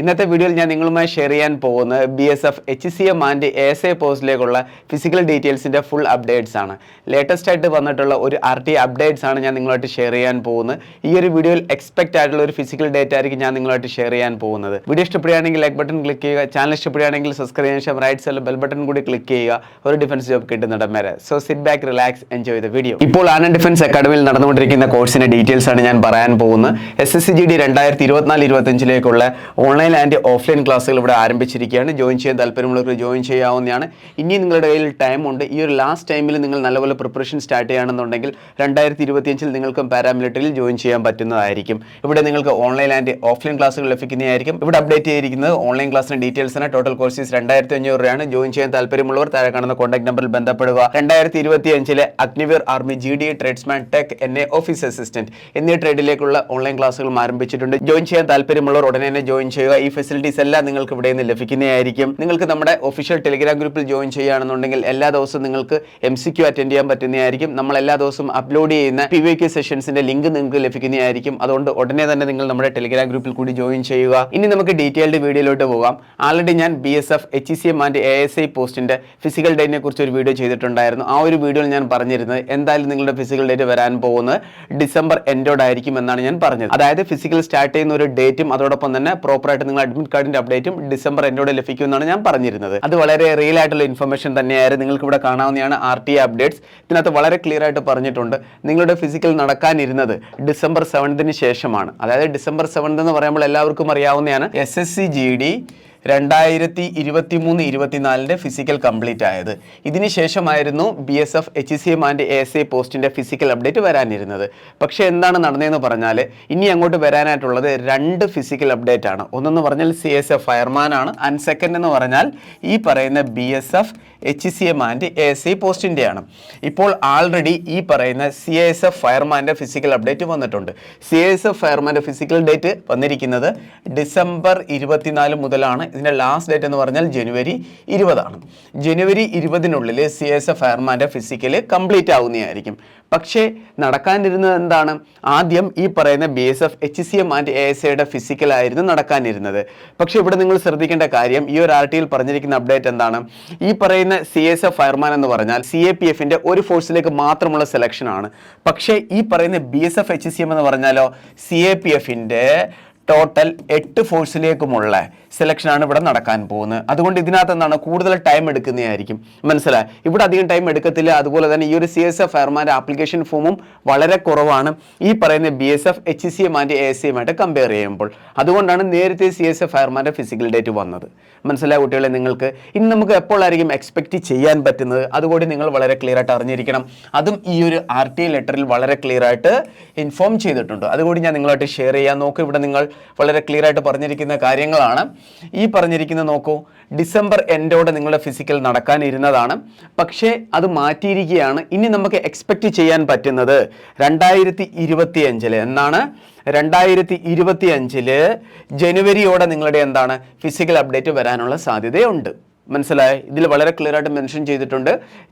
ഇന്നത്തെ വീഡിയോയിൽ ഞാൻ നിങ്ങളുമായി ഷെയർ ചെയ്യാൻ പോകുന്നത് B S F H C M and A S A പോസ്റ്റിലേക്കുള്ള physical ഡീറ്റെയിൽസിന്റെ ഫുൾ അപ്ഡേറ്റ്സ് ആണ്. ലേറ്റസ്റ്റ് ആയിട്ട് വന്നിട്ടുള്ള ഒരു ആർ ടി അപ്ഡേറ്റ്സ് ആണ് ഞാൻ നിങ്ങളായിട്ട് ഷെയർ ചെയ്യാൻ പോകുന്നത്. ഈ ഒരു വീഡിയോയിൽ എക്സ്പെക്റ്റ് ആയിട്ടുള്ള ഒരു ഫിസിക്കൽ ഡേറ്റ് ആയിരിക്കും ഞാൻ നിങ്ങളായിട്ട് ഷെയർ ചെയ്യാൻ പോകുന്നത്. വീഡിയോ ഇഷ്ടപ്പെടുകയാണെങ്കിൽ ലൈക്ക് ബട്ടൺ ക്ലിക്ക് ചെയ്യുക. ചാനൽ ഇഷ്ടപ്പെടുകയാണെങ്കിൽ സബ്സ്ക്രൈബ് ചെയ്യാൻ ശേഷം റൈറ്റ് സൈഡിൽ ബെൽ ബട്ടൺ കൂടി ക്ലിക്ക് ചെയ്യുക. ഒരു ഡിഫൻസ് ജോബ് കിട്ടുന്നിടം വരെ. So sit back relax enjoy the video ഇപ്പോൾ ആനൻ ഡിഫൻസ് അക്കാഡമിയിൽ നടന്നുകൊണ്ടിരിക്കുന്ന കോഴ്സിന്റെ ഡീറ്റെയിൽസ് ആണ് ഞാൻ പറയാൻ പോകുന്നത്. S S C G D രണ്ടായിരത്തി ഇരുപത്തിനാല് ഇരുപത്തഞ്ചിലേക്കുള്ള ഓൺലൈൻ ആൻഡ് ഓഫ്ലൈൻ ക്ലാസ്സുകൾ ഇവിടെ ആരംഭിച്ചിരിക്കുകയാണ്. ജോയിൻ ചെയ്യാൻ താല്പര്യമുള്ളവർക്ക് ജോയിൻ ചെയ്യാവുന്നതാണ്. ഇനി നിങ്ങളുടെ കയ്യിൽ ടൈം ഉണ്ട്. ഈ ഒരു ലാസ്റ്റ് ടൈമിൽ നിങ്ങൾ നല്ലപോലെ പ്രിപ്പറേഷൻ സ്റ്റാർട്ട് ചെയ്യുകയാണെന്നുണ്ടെങ്കിൽ രണ്ടായിരത്തി ഇരുപത്തിയഞ്ചിൽ നിങ്ങൾക്കും പാരാമിലിറ്ററിയിൽ ജോയിൻ ചെയ്യാൻ പറ്റുന്നതായിരിക്കും. ഇവിടെ നിങ്ങൾക്ക് ഓൺലൈൻ ആൻഡ് ഓഫ്ലൈൻ ക്ലാസ്സുകൾ ലഭിക്കുന്നതായിരിക്കും. ഇവിടെ അപ്ഡേറ്റ് ചെയ്തിരിക്കുന്നത് ഓൺലൈൻ ക്ലാസ്സിന്റെ ഡീറ്റെയിൽസ് ആണ്. ടോട്ടൽ ഫീസ് രണ്ടായിരത്തി അഞ്ഞൂറ് രൂപയാണ്. ജോയിൻ ചെയ്യാൻ താല്പര്യമുള്ളവർ താഴെ കാണുന്ന കോൺടാക്ട് നമ്പറിൽ ബന്ധപ്പെടുക. രണ്ടായിരത്തി ഇരുപത്തി അഞ്ചിലെ Agniveer army G D tradesman tech N A office assistant എന്നീ ട്രേഡിലേക്കുള്ള ഓൺലൈൻ ക്ലാസ്സുകളും ആരംഭിച്ചിട്ടുണ്ട്. ജോയിൻ ചെയ്യാൻ താല്പര്യമുള്ളവർ ഉടനെ തന്നെ ജോയിൻ ചെയ്യുക. ഈ ഫെസിലിറ്റീസ് എല്ലാം നിങ്ങൾക്ക് ഇവിടെ നിന്ന് ലഭിക്കുന്നതായിരിക്കും. നിങ്ങൾക്ക് നമ്മുടെ ഒഫീഷ്യൽ ടെലിഗ്രാം ഗ്രൂപ്പിൽ ജോയിൻ ചെയ്യുകയാണെന്നുണ്ടെങ്കിൽ എല്ലാ ദിവസവും നിങ്ങൾക്ക് എം സി ക്യു അറ്റൻഡ് ചെയ്യാൻ പറ്റുന്നതായിരിക്കും. നമ്മൾ എല്ലാ ദിവസവും അപ്ലോഡ് ചെയ്യുന്ന പി വി കെ സെഷൻസിന്റെ ലിങ്ക് നിങ്ങൾക്ക് ലഭിക്കുന്നതായിരിക്കും. അതുകൊണ്ട് ഉടനെ തന്നെ നിങ്ങൾ നമ്മുടെ ടെലിഗ്രാം ഗ്രൂപ്പിൽ കൂടി ജോയിൻ ചെയ്യുക. ഇനി നമുക്ക് ഡീറ്റെയിൽഡ് വീഡിയോയിലോട്ട് പോകാം. ആൾറെഡി ഞാൻ B S F H C M and A S I പോസ്റ്റിന്റെ ഫിസിക്കൽ ഡേറ്റിനെ കുറിച്ച് ഒരു വീഡിയോ ചെയ്തിട്ടുണ്ടായിരുന്നു. ആ ഒരു വീഡിയോയിൽ ഞാൻ പറഞ്ഞിരുന്നത് എന്തായാലും നിങ്ങളുടെ ഫിസിക്കൽ ഡേറ്റ് വരാൻ പോകുന്നത് ഡിസംബർ എൻഡോടായിരിക്കും എന്നാണ് ഞാൻ പറഞ്ഞത്. അതായത് ഫിസിക്കൽ സ്റ്റാർട്ട് ചെയ്യുന്ന ഒരു ഡേറ്റും അതോടൊപ്പം തന്നെ പ്രോപ്പറായിട്ട് നിങ്ങൾ അഡ്മിറ്റ് കാർഡിന്റെ അപ്ഡേറ്റും ഡിസംബർ എന്നോട് ലഭിക്കുമെന്നാണ് ഞാൻ പറഞ്ഞിരുന്നത്. അത് വളരെ റിയൽ ആയിട്ടുള്ള ഇൻഫർമേഷൻ തന്നെയായിരുന്നു. നിങ്ങൾക്ക് ഇവിടെ കാണാവുന്നതാണ് ആർ ടി അപ്ഡേറ്റ്സ് ഇതിനകത്ത് വളരെ ക്ലിയർ ആയിട്ട് പറഞ്ഞിട്ടുണ്ട്. നിങ്ങളുടെ ഫിസിക്കൽ നടക്കാനിരുന്നത് ഡിസംബർ സെവൻത്തിന് ശേഷമാണ്. അതായത് ഡിസംബർ സെവൻത് എന്ന് പറയുമ്പോൾ എല്ലാവർക്കും അറിയാവുന്നതാണ് S S C G D രണ്ടായിരത്തി ഇരുപത്തി മൂന്ന് ഇരുപത്തിനാലിന്റെ ഫിസിക്കൽ കംപ്ലീറ്റ് ആയത്. ഇതിന് ശേഷമായിരുന്നു B S F H C M and A S I പോസ്റ്റിന്റെ ഫിസിക്കൽ അപ്ഡേറ്റ് വരാനിരുന്നത്. പക്ഷേ എന്താണ് നടന്നതെന്ന് പറഞ്ഞാൽ ഇനി അങ്ങോട്ട് വരാനായിട്ടുള്ളത് രണ്ട് ഫിസിക്കൽ അപ്ഡേറ്റ് ആണ്. ഒന്നെന്ന് പറഞ്ഞാൽ സി എസ് എഫ് ഫയർമാൻ ആണ്. ആൻഡ് സെക്കൻഡ് എന്ന് പറഞ്ഞാൽ ഈ പറയുന്ന B S F H C M and A S I പോസ്റ്റിന്റെയാണ് ഇപ്പോൾ ആൾറെഡി ഈ പറയുന്ന സി എസ് എഫ് ഫയർമാന്റെ ഫിസിക്കൽ അപ്ഡേറ്റ് വന്നിട്ടുണ്ട്. സി എസ് എഫ് ഫയർമാന്റെ ഫിസിക്കൽ ഡേറ്റ് വന്നിരിക്കുന്നത് ഡിസംബർ ഇരുപത്തിനാല് മുതലാണ് ഇതിന്റെ ലാസ്റ്റ് ഡേറ്റ് എന്ന് പറഞ്ഞാൽ ജനുവരി ഇരുപതാണ്. ജനുവരി ഇരുപതിനുള്ളിൽ സി എസ് എഫ് ഫയർമാന്റെ ഫിസിക്കൽ കംപ്ലീറ്റ് ആവുന്നതായിരിക്കും. പക്ഷേ നടക്കാനിരുന്നത് എന്താണ്? ആദ്യം ഈ പറയുന്ന B S F H C M and A S ഐയുടെ ഫിസിക്കലായിരുന്നു നടക്കാനിരുന്നത്. പക്ഷേ ഇവിടെ നിങ്ങൾ ശ്രദ്ധിക്കേണ്ട കാര്യം ഈ ഒരു ആർ ടിയിൽ പറഞ്ഞിരിക്കുന്ന അപ്ഡേറ്റ് എന്താണ്? ഈ പറയുന്ന സി എസ് എഫ് ഫയർമാൻ എന്ന് പറഞ്ഞാൽ സി എ പി എഫിന്റെ ഒരു ഫോഴ്സിലേക്ക് മാത്രമുള്ള സെലക്ഷനാണ് പക്ഷേ ഈ പറയുന്ന B S F H C M എന്ന് പറഞ്ഞാലോ സി എ പി എഫിന്റെ ടോട്ടൽ എട്ട് ഫോഴ്സിലേക്കുമുള്ള സെലക്ഷനാണ് ഇവിടെ നടക്കാൻ പോകുന്നത്. അതുകൊണ്ട് ഇതിനകത്ത് എന്താണ് കൂടുതൽ ടൈം എടുക്കുന്നതായിരിക്കും. മനസ്സിലായി? ഇവിടെ അധികം ടൈം എടുക്കത്തില്ല. അതുപോലെ തന്നെ ഈ ഒരു സി എസ് എഫ് ഫയർമാന്റെ ആപ്ലിക്കേഷൻ ഫോമും വളരെ കുറവാണ്. ഈ പറയുന്ന B S F H C M and A S സിയുമായിട്ട് compare ചെയ്യുമ്പോൾ. അതുകൊണ്ടാണ് നേരത്തെ സി എസ് എഫ് ഫയർമാന്റെ ഫിസിക്കൽ ഡേറ്റ് വന്നത്. മനസ്സിലായ കുട്ടികളെ നിങ്ങൾക്ക്? ഇനി നമുക്ക് എപ്പോഴായിരിക്കും എക്സ്പെക്റ്റ് ചെയ്യാൻ പറ്റുന്നത്? അതുകൂടി നിങ്ങൾ വളരെ ക്ലിയർ ആയിട്ട് അറിഞ്ഞിരിക്കണം. അതും ഈ ഒരു ആർ ടി ലെറ്ററിൽ വളരെ ക്ലിയർ ആയിട്ട് ഇൻഫോം ചെയ്തിട്ടുണ്ട്. അതുകൂടി ഞാൻ നിങ്ങളായിട്ട് ഷെയർ ചെയ്യാൻ നോക്കും. ഇവിടെ നിങ്ങൾ വളരെ ക്ലിയർ ആയിട്ട് പറഞ്ഞിരിക്കുന്ന കാര്യങ്ങളാണ്. ഈ പറഞ്ഞിരിക്കുന്ന നോക്കൂ ഡിസംബർ എൻഡോടെ നിങ്ങളുടെ ഫിസിക്കൽ നടക്കാനിരുന്നതാണ്. പക്ഷേ അത് മാറ്റിയിരിക്കുകയാണ്. ഇനി നമുക്ക് എക്സ്പെക്റ്റ് ചെയ്യാൻ പറ്റുന്നത് രണ്ടായിരത്തി ഇരുപത്തി അഞ്ചിൽ എന്നാണ്? രണ്ടായിരത്തി ഇരുപത്തി അഞ്ചിൽ ജനുവരിയോടെ നിങ്ങളുടെ എന്താണ്? ഫിസിക്കൽ അപ്ഡേറ്റ് വരാനുള്ള സാധ്യതയുണ്ട്. മനസ്സിലായി? ഇതിൽ വളരെ ക്ലിയർ ആയിട്ട് മെൻഷൻ ചെയ്തിട്ടുണ്ട്.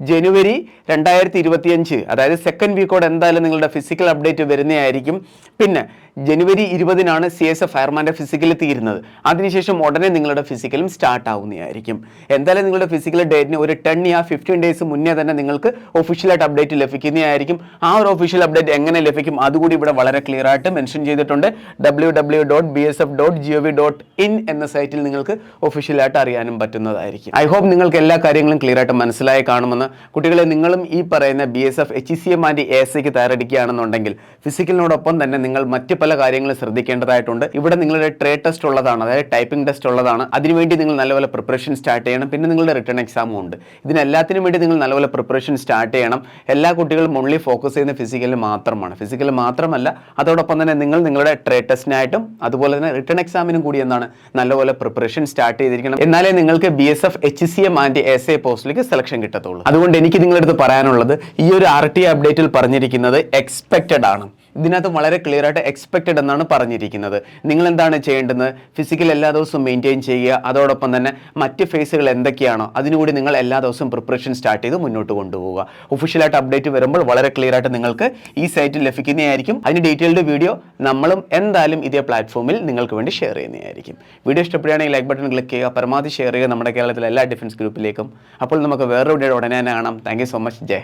ജനുവരി രണ്ടായിരത്തി ഇരുപത്തിയഞ്ച് അതായത് സെക്കൻഡ് വീക്കോടെ എന്തായാലും നിങ്ങളുടെ ഫിസിക്കൽ അപ്ഡേറ്റ് വരുന്നതായിരിക്കും. പിന്നെ ജനുവരി ഇരുപതിനാണ് സി എസ് എഫ് ഫയർമാന്റെ ഫിസിക്കൽ തീരുന്നത്. അതിനുശേഷം ഉടനെ നിങ്ങളുടെ ഫിസിക്കലും സ്റ്റാർട്ട് ആവുന്നതായിരിക്കും. എന്തായാലും നിങ്ങളുടെ ഫിസിക്കൽ ഡേറ്റിന് ഒരു ടെൻ ആ ഫിഫ്റ്റീൻ ഡേയ്സ് മുന്നേ തന്നെ നിങ്ങൾക്ക് ഒഫീഷ്യലായിട്ട് അപ്ഡേറ്റ് ലഭിക്കുന്നതായിരിക്കും. ആ ഒരു ഒഫീഷ്യൽ അപ്ഡേറ്റ് എങ്ങനെ ലഭിക്കും? അതുകൂടി ഇവിടെ വളരെ ക്ലിയർ ആയിട്ട് മെൻഷൻ ചെയ്തിട്ടുണ്ട്. W W dot B S F dot G O V dot in എന്ന സൈറ്റിൽ നിങ്ങൾക്ക് ഒഫീഷ്യലായിട്ട് അറിയാനും പറ്റുന്നതായിരിക്കും. ഐ ഹോപ്പ് നിങ്ങൾക്ക് എല്ലാ കാര്യങ്ങളും ക്ലിയർ ആയിട്ട് മനസ്സിലായി കാണുമെന്ന്. കുട്ടികളെ നിങ്ങളും ഈ പറയുന്ന B S F H C M and A S സിക്ക് തയ്യാറെടുക്കുകയാണെന്നുണ്ടെങ്കിൽ ഫിസിക്കലിനോടൊപ്പം തന്നെ നിങ്ങൾ മറ്റ് പല കാര്യങ്ങളും ശ്രദ്ധിക്കേണ്ടതായിട്ടുണ്ട്. ഇവിടെ നിങ്ങളുടെ ട്രേഡ് ടെസ്റ്റ് ഉള്ളതാണ് അതായത് ടൈപ്പിംഗ് ടെസ്റ്റ് ഉള്ളതാണ്. അതിനുവേണ്ടി നിങ്ങൾ നല്ലപോലെ പ്രിപ്പറേഷൻ സ്റ്റാർട്ട് ചെയ്യണം. പിന്നെ നിങ്ങളുടെ റിട്ടേൺ എക്സാമും ഉണ്ട്. ഇതിനെല്ലാത്തിനും വേണ്ടി നിങ്ങൾ നല്ലപോലെ പ്രിപ്പറേഷൻ സ്റ്റാർട്ട് ചെയ്യണം. എല്ലാ കുട്ടികളും ഓൺലി ഫോക്കസ് ചെയ്യുന്ന ഫിസിക്കലിൽ മാത്രമാണ്. ഫിസിക്കൽ മാത്രമല്ല അതോടൊപ്പം തന്നെ നിങ്ങൾ നിങ്ങളുടെ ട്രേഡ് ടെസ്റ്റിനായിട്ടും അതുപോലെ തന്നെ റിട്ടേൺ എക്സാമിനും കൂടി എന്താണ് നല്ലപോലെ പ്രിപ്പറേഷൻ സ്റ്റാർട്ട് ചെയ്തിരിക്കണം എന്നാലേ നിങ്ങൾക്ക് B S F H C M and S A പോസ്റ്റിലേക്ക് സെലക്ഷൻ കിട്ടത്തുള്ളൂ. അതുകൊണ്ട് എനിക്ക് നിങ്ങളുടെ അടുത്ത് പറയാനുള്ളത് ഈ ഒരു ആർ ടി അപ്ഡേറ്റിൽ പറഞ്ഞിരിക്കുന്നത് എക്സ്പെക്റ്റഡ് ആണ്. ഇതിനകത്ത് വളരെ ക്ലിയർ ആയിട്ട് എക്സ്പെക്റ്റഡ് എന്നാണ് പറഞ്ഞിരിക്കുന്നത്. നിങ്ങൾ എന്താണ് ചെയ്യേണ്ടത്? ഫിസിക്കൽ എല്ലാ ദിവസവും മെയിന്റെയിൻ ചെയ്യുക. അതോടൊപ്പം തന്നെ മറ്റ് ഫേസുകൾ എന്തൊക്കെയാണോ അതിനുകൂടി നിങ്ങൾ എല്ലാ ദിവസവും പ്രിപ്പറേഷൻ സ്റ്റാർട്ട് ചെയ്ത് മുന്നോട്ട് കൊണ്ടുപോവുക. ഒഫീഷ്യലായിട്ട് അപ്ഡേറ്റ് വരുമ്പോൾ വളരെ ക്ലിയർ ആയിട്ട് നിങ്ങൾക്ക് ഈ സൈറ്റിൽ ലഭിക്കുന്നതായിരിക്കും. അതിന് ഡീറ്റെയിൽഡ് വീഡിയോ നമ്മളും എന്തായാലും ഇതേ പ്ലാറ്റ്ഫോമിൽ നിങ്ങൾക്ക് വേണ്ടി ഷെയർ ചെയ്യുന്നതായിരിക്കും. വീഡിയോ ഇഷ്ടപ്പെടുകയാണെങ്കിൽ ലൈക്ക് ബട്ടൺ ക്ലിക്ക് ചെയ്യുക. പരമാവധി ഷെയർ ചെയ്യുക. നമ്മുടെ കേരളത്തിലെ എല്ലാ ഡിഫൻസ് ഗ്രൂപ്പിലേക്കും അപ്പോൾ നമുക്ക് വേറൊരു ഉടനെ കാണാം. താങ്ക് സോ മച്ച് ജയ്